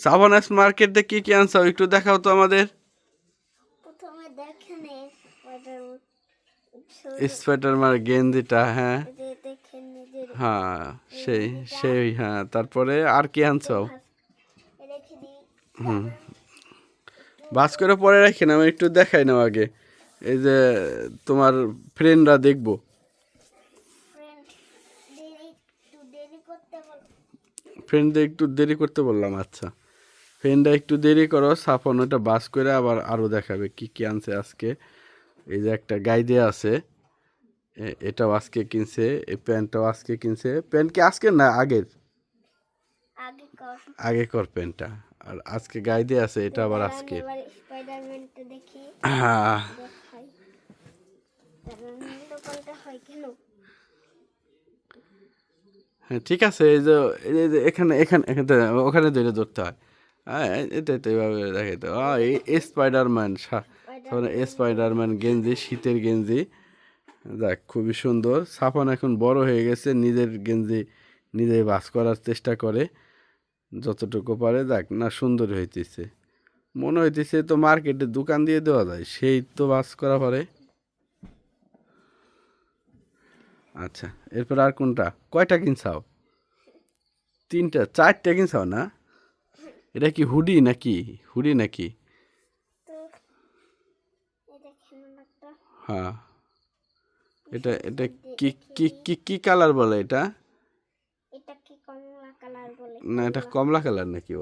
সাবানাস মার্কেটে কি কি আনছো? একটু দেখাও তো আমাদের। প্রথমে দেখেন ওটার স্পেটার গেঞ্জিটা হ্যাঁ। হ্যাঁ সেই সেই হ্যাঁ তারপরে আর কি আনছো? হুম। বাস করে পরে রাখি না আমি একটু দেখাই নাও আগে। এই যে তোমার ফ্রেন্ডরা দেখব। ফ্রেন্ডদের একটু দেরি করতে বললাম আচ্ছা। ফ্রেন্ডরা একটু দেরি করো সাফন ওটা বাস করে আবার আরও দেখাবে কি কি আনছে আজকে। এই যে একটা গাইডে আছে এটাও আজকে কিনছে এই প্যান্টটাও আজকে কিনছে। প্যান্ট কি আজকে না আগের? আগে কর প্যান্টটা। আর আজকে গাইডে আছে এটা আবার আজকে হ্যাঁ। হয় ঠিক আছে এই যে এই যে এখানে এখানে এখানে ওখানে ধরে ধরতে হয়। হ্যাঁ তো এইভাবে দেখাইতে এই স্পাইডারম্যান স্পাইডারম্যান গেঞ্জি, শীতের গেঞ্জি। দেখ খুবই সুন্দর। সাফন এখন বড় হয়ে গেছে, নিজের গেঞ্জি নিজে বাস করার চেষ্টা করে, যতটুকু পারে। দেখ না, সুন্দর হইতেছে। মনে হইতেছে তো মার্কেটে দোকান দিয়ে দেওয়া যায়, সেই তো বাস করা পারে। আচ্ছা এরপর আর কোনটা? কয়টা কিনছাও? তিনটা, চারটা কিনছাও না? এটা কি হুডি নাকি? হুডি নাকি? হ্যাঁ। এটা এটা কি কি কি কি কালার বলে এটা? এটা কি কমলা কালার বলে? না এটা কমলা কালার নাকি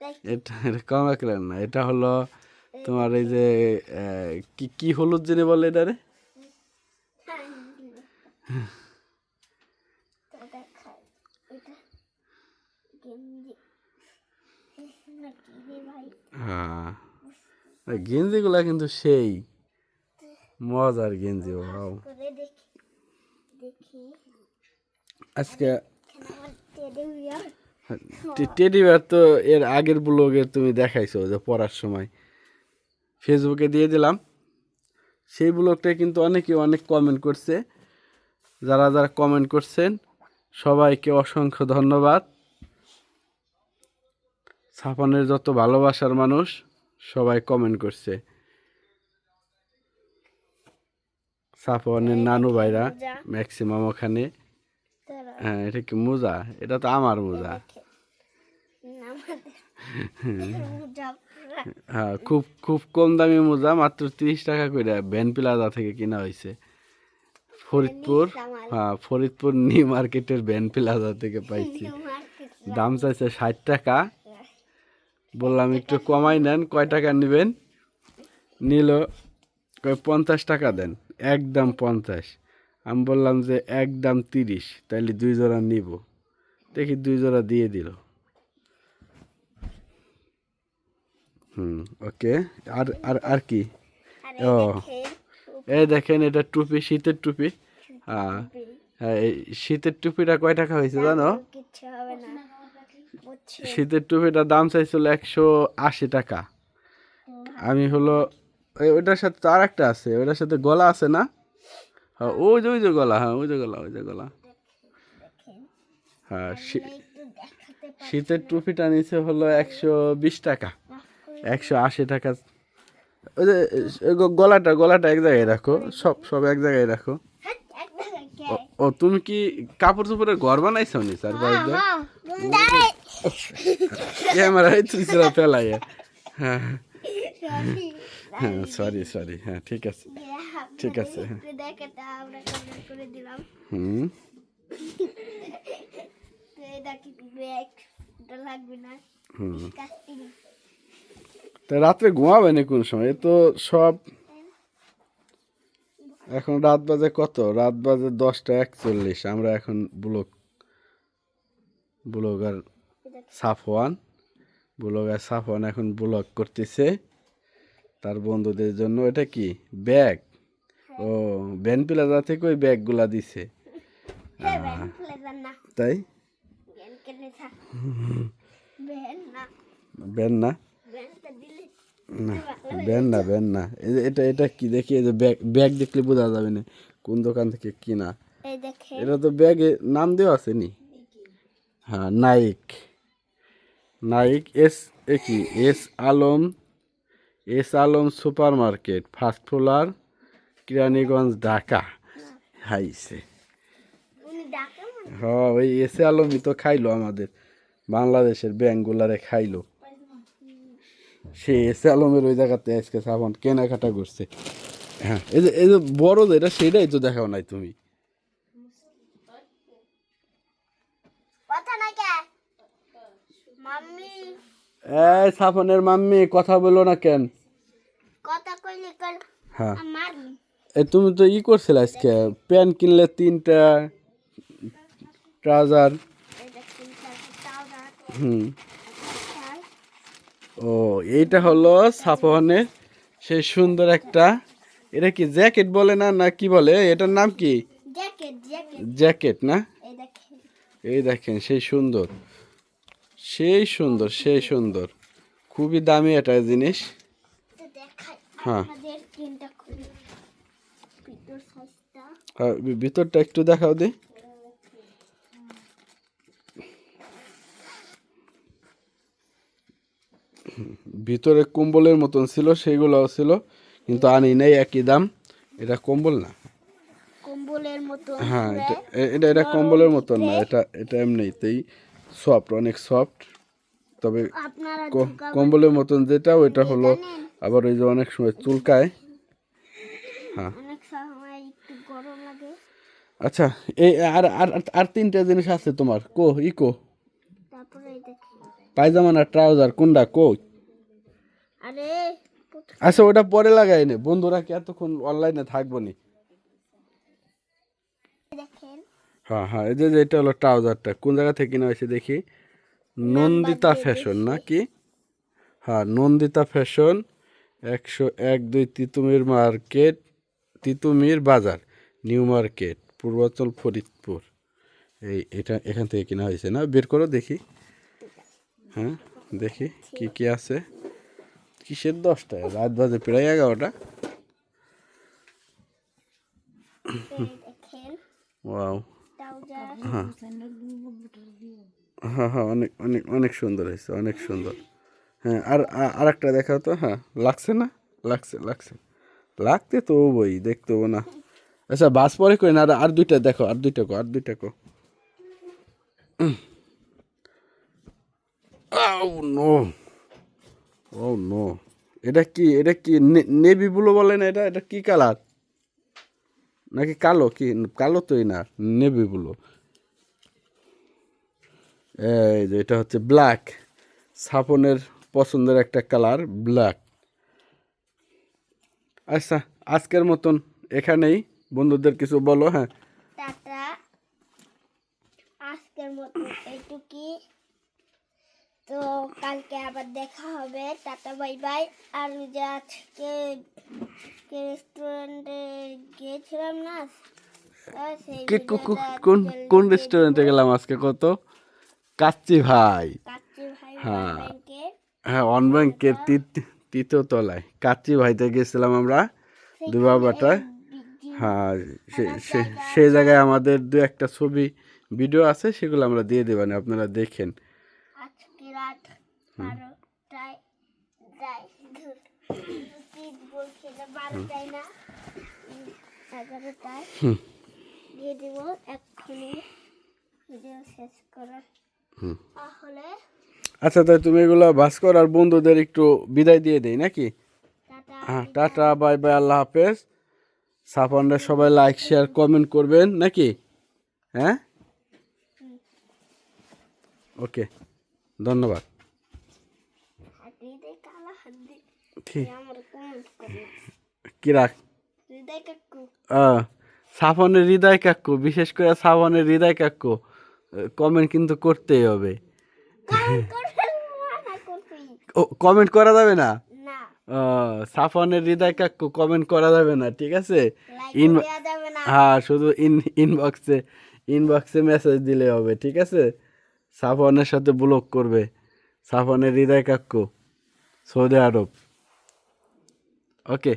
দেখ। এটা এটা কমলা কালার না এটা হলো তোমার এই যে কি কি হলুদ জেনে বলে এটা রে তো দেখাই এটা গেঞ্জি নাকি রে ভাই হ্যাঁ। গেঞ্জিগুলা কিন্তু সেই। মজার গেঞ্জি ওরাও দেখি। আজকে এখানে টেডি বিয়ার তো এর আগের ব্লগে তুমি দেখাইছো যে পড়ার সময়। ফেসবুকে দিয়ে দিলাম। সেই ব্লগটায় কিন্তু অনেকে অনেক কমেন্ট করছে। যারা যারা কমেন্ট করছেন সবাইকে অসংখ্য ধন্যবাদ। সাফানের যত ভালোবাসার মানুষ সবাই কমেন্ট করছে। সাফানের নানু ভাইরা ম্যাক্সিমাম ওখানে। হ্যাঁ এটা কি মোজা? এটা তো আমার মোজা। যাব হ্যাঁ খুব খুব কম দামি মোজা মাত্র তিরিশ টাকা করে ভ্যান প্লাজা থেকে কিনা হয়েছে ফরিদপুর হ্যাঁ ফরিদপুর নিউ মার্কেটের ভ্যান প্লাজা থেকে পাইছি। দাম চাইছে ষাট টাকা। বললাম একটু কমাই নেন কয় টাকা নেবেন? নিল কয় পঞ্চাশ টাকা দেন একদম পঞ্চাশ। আমি বললাম যে একদম তিরিশ তাইলে দুই জোড়া নিব। দেখি দুই জোড়া দিয়ে দিল। হুম ওকে আর আর আর কি? ও এই দেখেন এটা টুপি শীতের টুপি। হ্যাঁ হ্যাঁ এই শীতের টুপিটা কয় টাকা হয়েছে জানো কিচ্ছু হবে না বুঝছি শীতের টুপিটার দাম চাইছিল একশো আশি টাকা। আমি হলো ওইটার সাথে তো আর একটা আছে ওইটার সাথে গলা আছে না? হ্যাঁ ওই যে ওই যে গলা হ্যাঁ ওই যে গলা ওই যে গলা। হ্যাঁ শীতের টুপিটা নিচে হলো একশো বিশ টাকা। একশো আশি টাকা। ওই যে গলাটা গলাটা এক জায়গায় রাখো সব সব এক জায়গায় রাখো। হ্যাঁ, ও তুমি কি কাপড় চোপড়ের ঘর বানাইছো নি স্যার ক্যামেরায় তুলছিল ফেলাই হ্যাঁ. হ্যাঁ সরি সরি হ্যাঁ ঠিক আছে ঠিক আছে, হুম তো রাত্রে ঘুমাবে না কোন সময় তো সব এখন রাত বাজে কত রাত বাজে দশটা একচল্লিশ আমরা এখন vlog vlogger Safwan vlogger Safwan এখন ব্লগ করতেছে। তার বন্ধুদের জন্য এটা কি? ব্যাগ? ও ব্যান প্লাজা থেকে ওই ব্যাগগুলা দিছে। হ্যাঁ তাই? ব্যান না। ব্যান না? ব্যান না ব্যান এই যে এটা এটা কি দেখি? এই যে ব্যাগ ব্যাগ দেখলে বোঝা যাবে না কোন দোকান থেকে কিনা। এটা তো ব্যাগে নাম দেওয়া আছে নি? হ্যাঁ নাইক। নাইক এস এ কি? S Alam S Alam super market first floor Keraniganj Dhaka. হাইছে উনি ডাকে মনে হ ওই এস আলমই তো খাইলো আমাদের। বাংলাদেশের ব্যাংকগুলারে খাইলো। সে এস আলমের ওই জায়গাতে আজকে সাবান কেনাকাটা করছে। হ্যাঁ এই যে এই যে বড় যেটা সেটাই তো দেখাও নাই তুমি। এই সাফনের মাম্মি কথা বলো না কেন? কথা কইলে কর হ্যাঁ। আমার এ তুমি তো ই করছিলে আজকে প্যান্ট কিনলে তিনটা ট্রাউজার। হুম। ও এইটা হলো সাফনের সেই সুন্দর একটা এটা কি জ্যাকেট বলে না না কি বলে? এটার নাম কি? জ্যাকেট না? এই দেখেন সেই সুন্দর। সেই সুন্দর সেই সুন্দর। খুবই দামি একটা জিনিস। হ্যাঁ। ভিতরটা একটু দেখাও দি। ভিতরে কম্বলের মতন ছিল সেইগুলোও ছিল কিন্তু আনি নাই একই দাম। এটা কম্বল না। কম্বলের মতো হ্যাঁ এটা এটা এটা কম্বলের মতন না এটা এটা এমনিতেই সফট অনেক সফট তবে কম্বলের মতন যেটা ওইটা হলো আবার ওই যে অনেক সময় চুলকায়। হ্যাঁ। আচ্ছা এই আর আর আর- তিনটা জিনিস আছে তোমার। কো ইকো পায়জামা না ট্রাউজার কোনটা? কো। আচ্ছা ওটা পরে লাগাই নে। বন্ধুরা কি এতক্ষণ অনলাইনে থাকব নি দেখেন হ্যাঁ হ্যাঁ এই যে এটা হলো ট্রাউজারটা কোন জায়গা থেকে কিনা হয়েছে দেখি? নন্দিতা ফ্যাশন নাকি? হ্যাঁ নন্দিতা ফ্যাশন একশো এক দুই তিতুমির মার্কেট তিতুমির বাজার নিউ মার্কেট পূর্বাচল ফরিদপুর। এই এটা এখান থেকে কিনা হয়েছে না? বের করো দেখি। হ্যাঁ দেখি কি কি আছে। কিসের দশটা রাত বাজে প্রায় এগারোটা। ওয়াও ট্রাউজার হ্যাঁ হ্যাঁ অনেক অনেক অনেক সুন্দর হয়েছে, অনেক সুন্দর। হ্যাঁ আর আর একটা দেখাও তো হ্যাঁ লাগছে না? লাগছে লাগছে। লাগতে তো বই দেখতে না। আচ্ছা বাস পরে করি না? আর দুইটা দেখো, আর দুইটা কো, আর দুইটা কো। আউ, নো। ও, নো। এটা কি এটা কি নেভি ব্লু বলে না এটা? এটা কি কালার? নাকি কালো? কি, কালো তোই না, নেভি ব্লু। এই যে, এটা হচ্ছে ব্ল্যাক। সাপনের পছন্দের একটা কালার, ব্ল্যাক। আচ্ছা আজকের মতন এখানেই। বন্ধুদের কিছু বলো হ্যাঁ। আজকের মতো এইটুকি তো কালকে আবার দেখা হবে। Tata bye bye. আর যে আজকে রেস্টুরেন্টে গিয়েছিলাম না কোন কোন রেস্টুরেন্টে গেলাম আজকে কত? কাচ্চি ভাই। হ্যাঁ। হ্যাঁ অন ব্যাংকের তৃতীয় তলায়। কাচ্চি ভাইতে গেছিলাম আমরা দুবাবাটায়। হ্যাঁ সে- জায়গায় আমাদের দু একটা ছবি ভিডিও আছে সেগুলো আমরা দিয়ে দেবেন আপনারা দেখেন। বারোটায় যাই ধুর, কি বলছি না বারোটায় না? এগারোটায় হুম। দিয়ে দিব এক্ষুনি। ভিডিও শেষ করার হুম। তাহলে আচ্ছা তাই তুমি এগুলো ভাস্কর আর বন্ধুদের একটু বিদায় দিয়ে দেই নাকি? হ্যাঁ টাটা বাই বাই আল্লাহ হাফেজ। সাফানরা সবাই লাইক শেয়ার কমেন্ট করবেন নাকি? হ্যাঁ? ওকে ধন্যবাদ হৃদয় কালা হাদ্দি ঠিক আমার কমেন্ট করে হৃদয় কাকু সাফনের হৃদয় কাক্য বিশেষ করে সাফনের হৃদয় কাক্য কমেন্ট কিন্তু করতেই হবে. কমেন্ট করা যাবে না? সাফনের হৃদয় কাক্য কমেন্ট করা যাবে না ঠিক আছে? ইন- হ্যাঁ শুধু ইন ইনবক্সে ইনবক্সে মেসেজ দিলে হবে ঠিক আছে? সাফনের সাথে ব্লক করবে সাফনের হৃদয় কাক্য সৌদি আরব ওকে